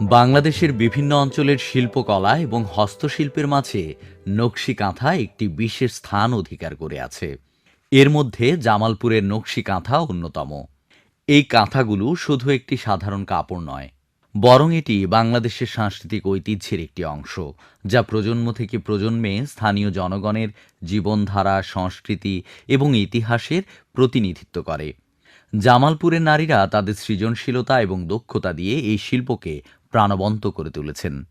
বাংলাদেশের বিভিন্ন অঞ্চলের শিল্পকলা এবং হস্তশিল্পের মাঝে নকশি কাঁথা একটি বিশেষ স্থান অধিকার করে আছে। এর মধ্যে জামালপুরের নকশি কাঁথা অন্যতম। এই কাঁথাগুলো শুধু একটি সাধারণ কাপড় নয়, বরং এটি বাংলাদেশের সাংস্কৃতিক ঐতিহ্যের একটি অংশ, যা প্রজন্ম থেকে প্রজন্মে স্থানীয় জনগণের জীবনধারা, সংস্কৃতি এবং ইতিহাসের প্রতিনিধিত্ব করে। জামালপুরের নারীরা তাদের সৃজনশীলতা এবং দক্ষতা দিয়ে এই শিল্পকে প্রাণবন্ত করে তুলেছেন।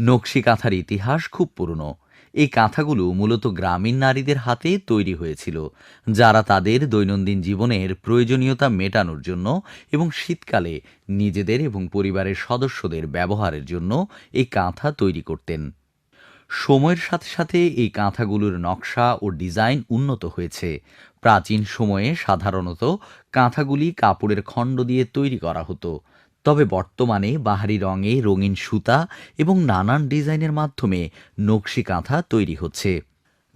নকশি কাঁথার ইতিহাস খুব পুরনো। এই কাঁথাগুলো মূলত গ্রামীণ নারীদের হাতে তৈরি হয়েছিল, যারা তাদের দৈনন্দিন জীবনের প্রয়োজনীয়তা মেটানোর জন্য এবং শীতকালে নিজেদের এবং পরিবারের সদস্যদের ব্যবহারের জন্য এই কাঁথা তৈরি করতেন। সময়ের সাথে সাথে এই কাঁথাগুলোর নকশা ও ডিজাইন উন্নত হয়েছে। প্রাচীন সময়ে সাধারণত কাঁথাগুলি কাপড়ের খণ্ড দিয়ে তৈরি করা হতো। তবে বর্তমানে বাহারি রঙে রঙিন সুতা এবং নানান ডিজাইনের মাধ্যমে নকশি কাঁথা তৈরি হচ্ছে।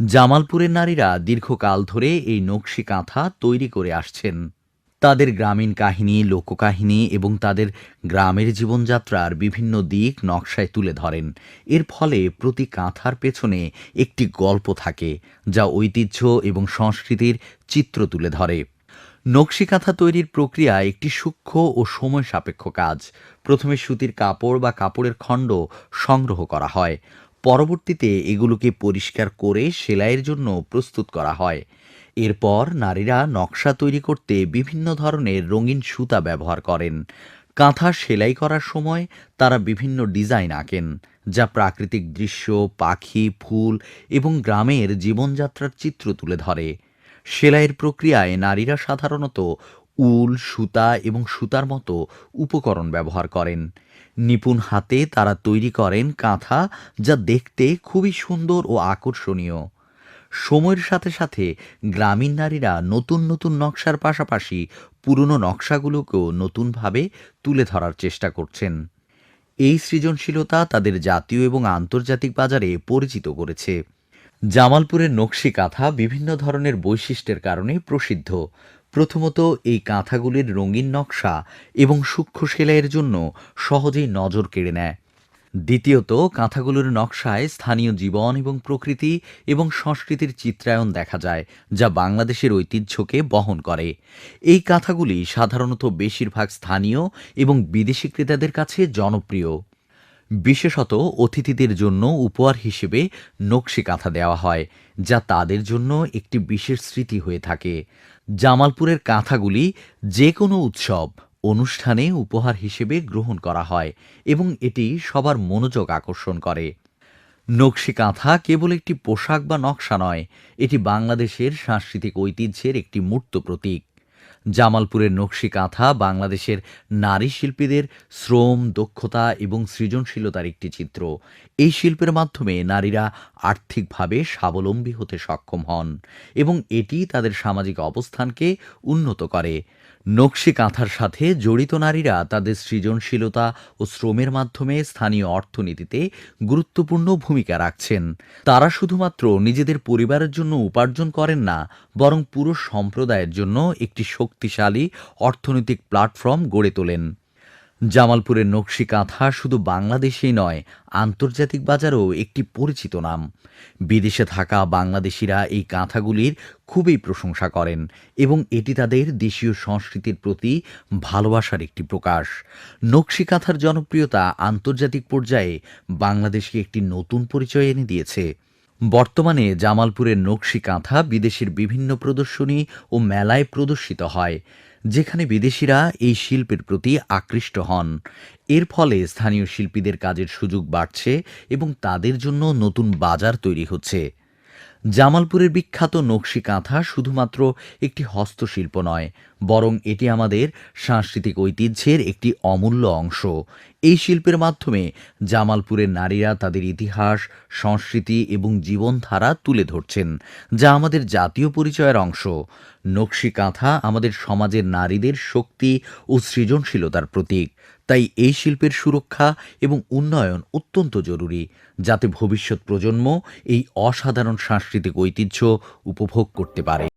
জামালপুরের নারীরা দীর্ঘকাল ধরে এই নকশি কাঁথা তৈরি করে আসছেন। তাদের গ্রামীণ কাহিনী, লোককাহিনী এবং তাদের গ্রামের জীবনযাত্রার বিভিন্ন দিক নকশায় তুলে ধরেন। এর ফলে প্রতি কাঁথার পেছনে একটি গল্প থাকে, যা ঐতিহ্য এবং সংস্কৃতির চিত্র তুলে ধরে। নকশি কাঁথা তৈরির প্রক্রিয়া একটি সূক্ষ্ম ও সময় সাপেক্ষ কাজ। প্রথমে সুতির কাপড় বা কাপড়ের খণ্ড সংগ্রহ করা হয়। পরবর্তীতে এগুলোকে পরিষ্কার করে সেলাইয়ের জন্য প্রস্তুত করা হয়। এরপর নারীরা নকশা তৈরি করতে বিভিন্ন ধরনের রঙিন সুতা ব্যবহার করেন। কাঁথা সেলাই করার সময় তারা বিভিন্ন ডিজাইন আঁকেন, যা প্রাকৃতিক দৃশ্য, পাখি, ফুল এবং গ্রামের জীবনযাত্রার চিত্র তুলে ধরে। সেলাইয়ের প্রক্রিয়ায় নারীরা সাধারণত উল, সুতা এবং সুতার মতো উপকরণ ব্যবহার করেন। নিপুণ হাতে তারা তৈরি করেন কাঁথা, যা দেখতে খুবই সুন্দর ও আকর্ষণীয়। সময়ের সাথে সাথে গ্রামীণ নারীরা নতুন নতুন নকশার পাশাপাশি পুরনো নকশাগুলোকেও নতুনভাবে তুলে ধরার চেষ্টা করছেন। এই সৃজনশীলতা তাদের জাতীয় এবং আন্তর্জাতিক বাজারে পরিচিত করেছে। জামালপুরের নকশি কাঁথা বিভিন্ন ধরনের বৈশিষ্ট্যের কারণে প্রসিদ্ধ। প্রথমত, এই কাঁথাগুলির রঙিন নকশা এবং সূক্ষ্ম সেলাইয়ের জন্য সহজেই নজর কেড়ে নেয়। দ্বিতীয়ত, কাঁথাগুলোর নকশায় স্থানীয় জীবন এবং প্রকৃতি এবং সংস্কৃতির চিত্রায়ন দেখা যায়, যা বাংলাদেশের ঐতিহ্যকে বহন করে। এই কাঁথাগুলি সাধারণত বেশিরভাগ স্থানীয় এবং বিদেশি ক্রেতাদের কাছে জনপ্রিয়। বিশেষত অতিথিদের জন্য উপহার হিসেবে নকশি কাঁথা দেওয়া হয়, যা তাদের জন্য একটি বিশেষ স্মৃতি হয়ে থাকে। জামালপুরের কাঁথাগুলি যে কোনো উৎসব, অনুষ্ঠানে উপহার হিসেবে গ্রহণ করা হয় এবং এটি সবার মনোযোগ আকর্ষণ করে। নকশি কাঁথা কেবল একটি পোশাক বা নকশা নয়, এটি বাংলাদেশের সাংস্কৃতিক ঐতিহ্যের একটি মূর্ত প্রতীক। জামালপুরের নকশি কাঁথা বাংলাদেশের নারী শিল্পীদের শ্রম, দক্ষতা এবং সৃজনশীলতার একটি চিত্র। এই শিল্পের মাধ্যমে নারীরা আর্থিকভাবে স্বাবলম্বী হতে সক্ষম হন এবং এটি তাদের সামাজিক অবস্থানকে উন্নত করে। নকশি কাঁথার সাথে জড়িত নারীরা তাদের সৃজনশীলতা ও শ্রমের মাধ্যমে স্থানীয় অর্থনীতিতে গুরুত্বপূর্ণ ভূমিকা রাখছেন। তারা শুধুমাত্র নিজেদের পরিবারের জন্য উপার্জন করেন না, বরং পুরো সম্প্রদায়ের জন্য একটি শক্তিশালী অর্থনৈতিক প্ল্যাটফর্ম গড়ে তোলেন। জামালপুরের নকশি কাঁথা শুধু বাংলাদেশেই নয়, আন্তর্জাতিক বাজারেও একটি পরিচিত নাম। বিদেশে থাকা বাংলাদেশিরা এই কাঁথাগুলির খুবই প্রশংসা করেন এবং এটি তাদের দেশীয় সংস্কৃতির প্রতি ভালোবাসার একটি প্রকাশ। নকশি কাঁথার জনপ্রিয়তা আন্তর্জাতিক পর্যায়ে বাংলাদেশকে একটি নতুন পরিচয় এনে দিয়েছে। বর্তমানে জামালপুরের নকশি কাঁথা বিদেশের বিভিন্ন প্রদর্শনী ও মেলায় প্রদর্শিত হয়, যেখানে বিদেশিরা এই শিল্পের প্রতি আকৃষ্ট হন। এর ফলে স্থানীয় শিল্পীদের কাজের সুযোগ বাড়ছে এবং তাদের জন্য নতুন বাজার তৈরি হচ্ছে। জামালপুরের বিখ্যাত নকশি কাঁথা শুধুমাত্র একটি হস্তশিল্প নয় বরং এটি আমাদের সাংস্কৃতিক ঐতিহ্যের একটি অমূল্য অংশ। এই শিল্পের মাধ্যমে জামালপুরের নারীরা তাদের ইতিহাস, সংস্কৃতি এবং জীবনধারা তুলে ধরছেন, যা আমাদের জাতীয় পরিচয়ের অংশ। নকশি কাঁথা আমাদের সমাজের নারীদের শক্তি ও সৃজনশীলতার প্রতীক। তাই এই শিল্পের সুরক্ষা এবং উন্নয়ন অত্যন্ত জরুরি, যাতে ভবিষ্যৎ প্রজন্ম এই অসাধারণ সাংস্কৃতিক ঐতিহ্য উপভোগ করতে পারে।